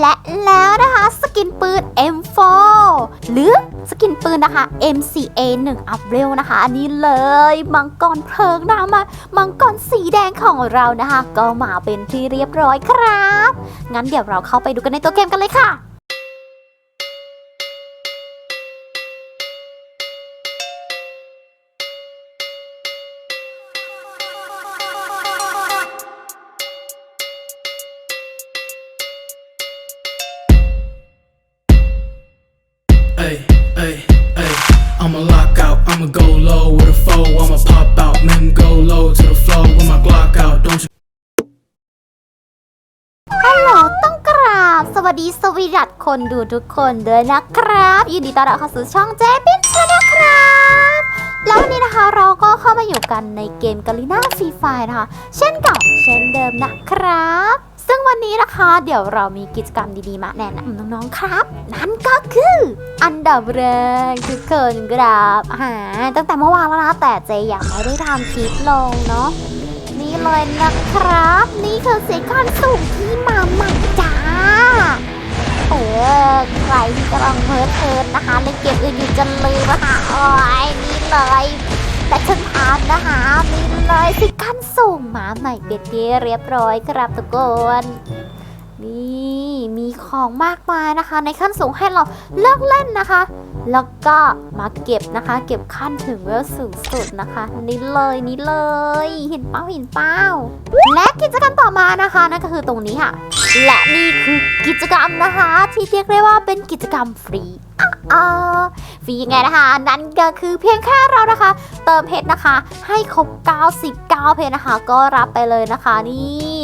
และแล้วนะคะสกินปืน M4 หรือสกินปืนนะคะ MCA 1 Up r e l นะคะ อันนี้เลยมังกรเพลิงนะมามังกรสีแดงของเรานะคะ ก็มาเป็นที่เรียบร้อยครับ งั้นเดี๋ยวเราเข้าไปดูกันในตัวเกมกันเลยค่ะ Ay, ay, ay. I'ma lock out, I'ma go low with a foe. I'ma pop out, men go low to the floor with my Glock out. Don't you ฮัลโหลต้องกราบ สวัสดีสวีดัตคนดูทุกคนด้วยนะครับ ยินดีต้อนรับเข้าสู่ช่องเจ๊ปิ๊นชานะครับ แล้ววันนี้นะคะเราก็เข้ามาอยู่กันในเกมกาลิน่าฟรีไฟนะคะ เช่นเก่าเช่นเดิมนะครับ ซึ่งวันนี้นะคะ เดี๋ยวเรามีกิจกรรมดีๆ มาแนะนำน้องๆครับ นั่นก็คือ อันดับแรกทุกคนกราบหาตั้งแต่เมื่อวานแล้วนะแต่เจยังไม่ได้ทำคลิปลงเนาะนี่เลยนะครับ นี่คือเสียงการสุ่มที่มาใหม่จ้าเออใครที่กำลังเพิดเพลินนะคะเล่นเกมอื่นอยู่จะลืมนะคะโอ้ยนี่เลย แต่ฉันทานนะคะนี่เลยสิการสุ่มมาใหม่เป็นที่เรียบร้อยครับทุกคนนี่มีของมากมายนะคะ ในขั้นสูงให้เราเลือกเล่นนะคะ แล้วก็มาเก็บนะคะ เก็บขั้นถึงเวลสูงสุดนะคะ นี่เลยนี่เลยเห็นเป้าเห็นเป้า และกิจกรรมต่อมานะคะนั่นก็คือตรงนี้ค่ะ และนี่คือกิจกรรมนะคะ ที่เรียกได้ว่าเป็นกิจกรรมฟรีอ่าฟรียังไงนะคะ นั่นก็คือเพียงแค่เรานะคะ เติมเพชรนะคะ ให้ครบ 99 เพชรนะคะ ก็รับไปเลยนะคะนี่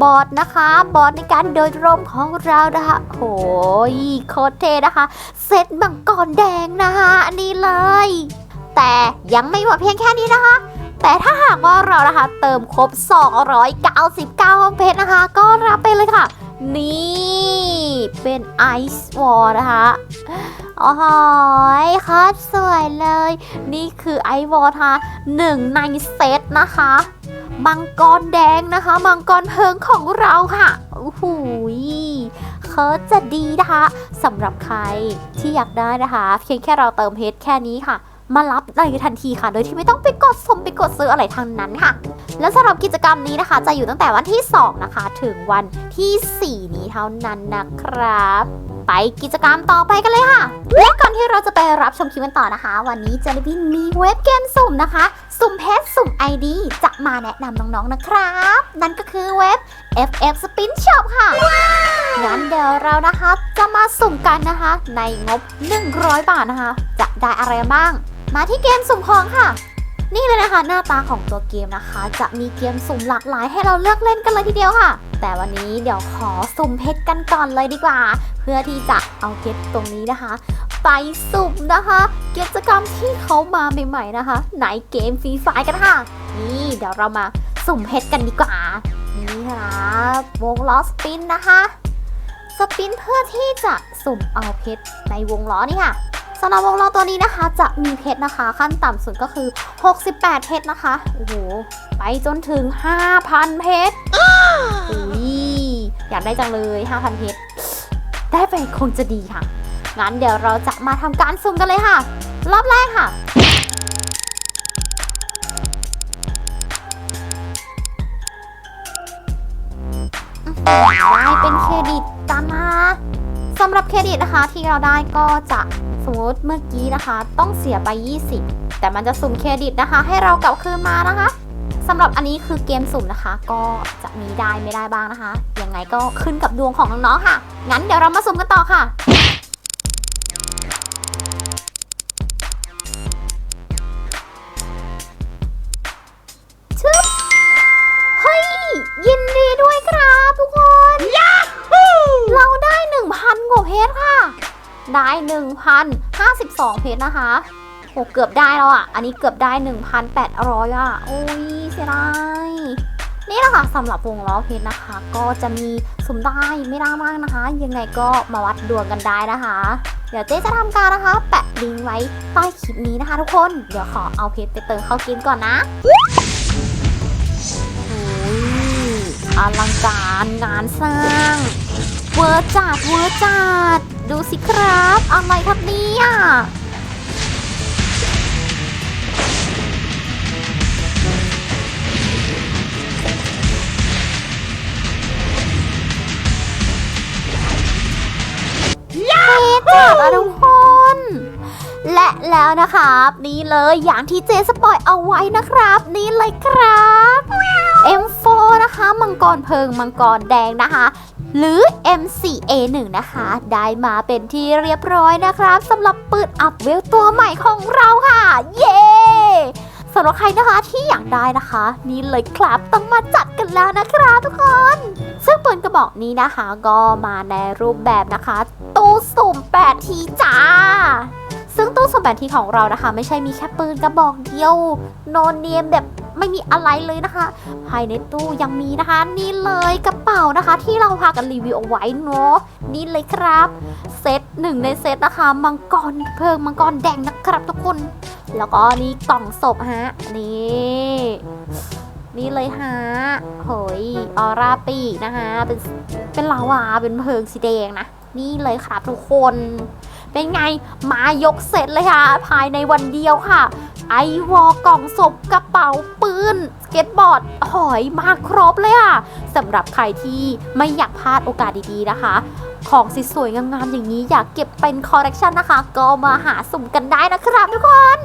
บอทนะคะบอทในการเดินร่มของเรานะคะโหยโคตรเท่นะคะ เซตมังกรแดงนะคะอันนี้เลย แต่ยังไม่หมดเพียงแค่นี้นะคะแต่ถ้าหากว่าเรานะคะเติมครบ 299 เพชรนะคะ ก็รับไปเลยค่ะ นี่ เป็นไอซ์วอลนะคะโอ้โหคตรสวยเลย นี่คือไอซ์วอลค่ะหนึ่งในเซตนะคะมังกรแดงนะคะมังกรเพิงของเราค่ะโอ้โหเคิร์ดจะดีนะคะสำหรับใครที่อยากได้นะคะ เพียงแค่เราเติมเพชรแค่นี้ค่ะ มารับในทันทีค่ะ โดยที่ไม่ต้องไปกดสมไปกดซื้ออะไรทางนั้นค่ะ และสำหรับกิจกรรมนี้นะคะ จะอยู่ตั้งแต่วันที่ 2 นะคะ ถึงวันที่ 4 นี้เท่านั้นนะครับ ไปกิจกรรมต่อไปกันเลยค่ะ และก่อนที่เราจะไปรับชมคลิปกันต่อนะคะ วันนี้เจนวินมีเว็บเกมสุ่มนะคะ สุ่มเพชรสุ่ม ID จะมาแนะนำน้องๆนะครับ นั่นก็คือเว็บ FF Spin Shop ค่ะงั้นเดี๋ยวเรานะคะจะมาสุ่มกันนะคะ ในงบ 100 บาทนะคะ จะได้อะไรบ้าง มาที่เกมสุ่มของค่ะ นี่เลยนะคะหน้าตาของตัวเกมนะคะ จะมีเกมสุ่มหลากหลายให้เราเลือกเล่นกันเลยทีเดียวค่ะ แต่วันนี้เดี๋ยวขอสุ่มเพชรกันก่อนเลยดีกว่า เพื่อที่จะเอาเพชรตรงนี้นะคะ ไปสุ่มนะคะ กิจกรรมที่เขามาใหม่ๆนะคะในเกมฟรีไฟกันค่ะ นี่เดี๋ยวเรามาสุ่มเพชรกันดีกว่า นี่ค่ะวงล้อสปินนะคะสปินเพื่อที่จะสุ่มเอาเพชรในวงล้อนี่ค่ะ สำหรับวงล้อตัวนี้นะคะ จะมีเพชรนะคะ ขั้นต่ำสุดก็คือ 68 เพชรนะคะ โอ้โห ไปจนถึง 5,000 เพชรอุ้ยอยากได้จังเลย 5,000 เพชร ได้ไปคงจะดีค่ะ งั้นเดี๋ยวเราจะมาทำการสุ่มกันเลยค่ะ รอบแรกค่ะได้เป็นเครดิตกันนะสำหรับเครดิตนะคะที่เราได้ก็จะ มมติเมื่อกี้นะคะ ต้องเสียไป 20 แต่มันจะสุ่มเครดิตนะคะ ให้เรากลับคืนมานะคะสำหรับอันนี้คือเกมสุ่มนะคะ ก็จะมีได้ไม่ได้บ้างนะคะยังไงก็ขึ้นกับดวงของน้องๆค่ะ งั้นเดี๋ยวเรามาสุ่มกันต่อค่ะ ได้1,052 เพชรนะคะโหเกือบได้แล้วอะ อันนี้เกือบได้ 1,800 อะ โอ้ยเสียดายนี่แหละค่ะสำหรับวงล้อเพชรนะคะ ก็จะมีสุ่มได้ไม่ได้มากนะคะ ยังไงก็มาวัดดวงกันได้นะคะ เดี๋ยวเจ๊จะทำการนะคะ แปะลิงก์ไว้ใต้คลิปนี้นะคะ ทุกคนเดี๋ยวขอเอาเพชรไปเติมเข้าเกมก่อนนะโอ้ยอลังการงานสร้าง เวอร์จัดเวอร์จัด ดูสิครับ อะไรครับเนี่ยเจัดอะทุกคน และแล้วนะครับ นี่เลยอย่างที่เจสปอยเอาไว้นะครับ นี่เลยครับ M4 นะคะ มังกรเพิงมังกรแดงนะคะ หรือ M4A1 นะคะ ได้มาเป็นที่เรียบร้อยนะครับสำหรับปืนอัพเวลตัวใหม่ของเราค่ะ เย้สำหรับใครนะคะที่อยากได้นะคะ นี่เลยครับต้องมาจัดกันแล้วนะครับทุกคน ซึ่งปืนกระบอกนี้นะคะก็มาในรูปแบบนะคะ ตู้สุ่ม8ทีจ้าซึ่งตู้สุ่ม8ทีของเรานะคะ ไม่ใช่มีแค่ปืนกระบอกเดียว โนเนียมแบบ ไม่มีอะไรเลยนะคะ ภายในตู้ยังมีนะคะ นี่เลยกระเป๋านะคะ ที่เราพากันรีวิวเอาไว้เนาะนี่เลยครับเซตหนึ่งในเซตนะคะมังกรเพิงมังกรแดงนะครับทุกคน แล้วก็นี่กล่องศพฮะนี่นี่เลยฮะเฮ้ยออร่าปีกนะคะ เป็น เป็นลาวา เป็นเพลิงสีแดงนะ นี่เลยครับทุกคน เป็นไง มายกเสร็จเลยค่ะ ภายในวันเดียวค่ะ ไอวอลกล่องศพกระเป๋าปืนเก็ตบอร์ดหอยมาครบเลยค่ะสำหรับใครที่ไม่อยากพลาดโอกาสดีๆนะคะ ของสวยๆงามๆอย่างนี้อยากเก็บเป็นคอลเลกชันนะคะ ก็มาหาสุ่มกันได้นะครับทุกคน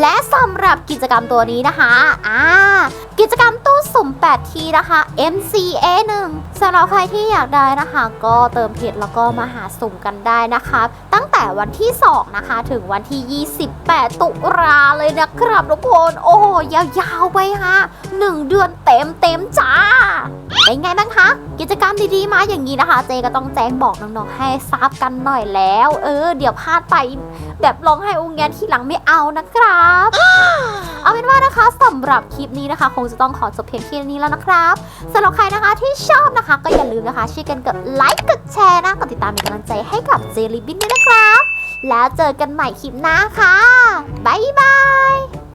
และสำหรับกิจกรรมตัวนี้นะคะอ่ากิจกรรมตู้สุ่ม 8 ทีนะคะ MCA 1สำหรับใครที่อยากได้นะคะ ก็เติมเพจแล้วก็มาหาสุ่มกันได้นะคะ ตั้งแต่วันที่ 2 นะคะ ถึงวันที่ 28 ตุลาเลยนะครับทุกคน โอ้ยาวๆไปค่ะ1เดือนเต็มเต็มจ้า เป็นไงบ้างคะ กิจกรรมดีๆมาอย่างนี้นะคะ เจก็ต้องแจ้งบอกน้องๆให้ทราบกันหน่อยแล้ว เออ เดี๋ยวพลาดไปแบบร้องไห้องแงนทีหลังไม่เอานะครับ เอาเป็นว่านะคะสำหรับคลิปนี้นะคะ คงจะต้องขอจบเพียงแค่นี้แล้วนะครับสำหรับใครนะคะที่ชอบนะคะ ก็อย่าลืมนะคะช่วยกันกดไลค์กดแชร์นะกดติดตามเป็นกำลังใจให้กับเจลิบินด้วยนะครับ แล้วเจอกันใหม่คลิปหน้าค่ะบ๊ายบาย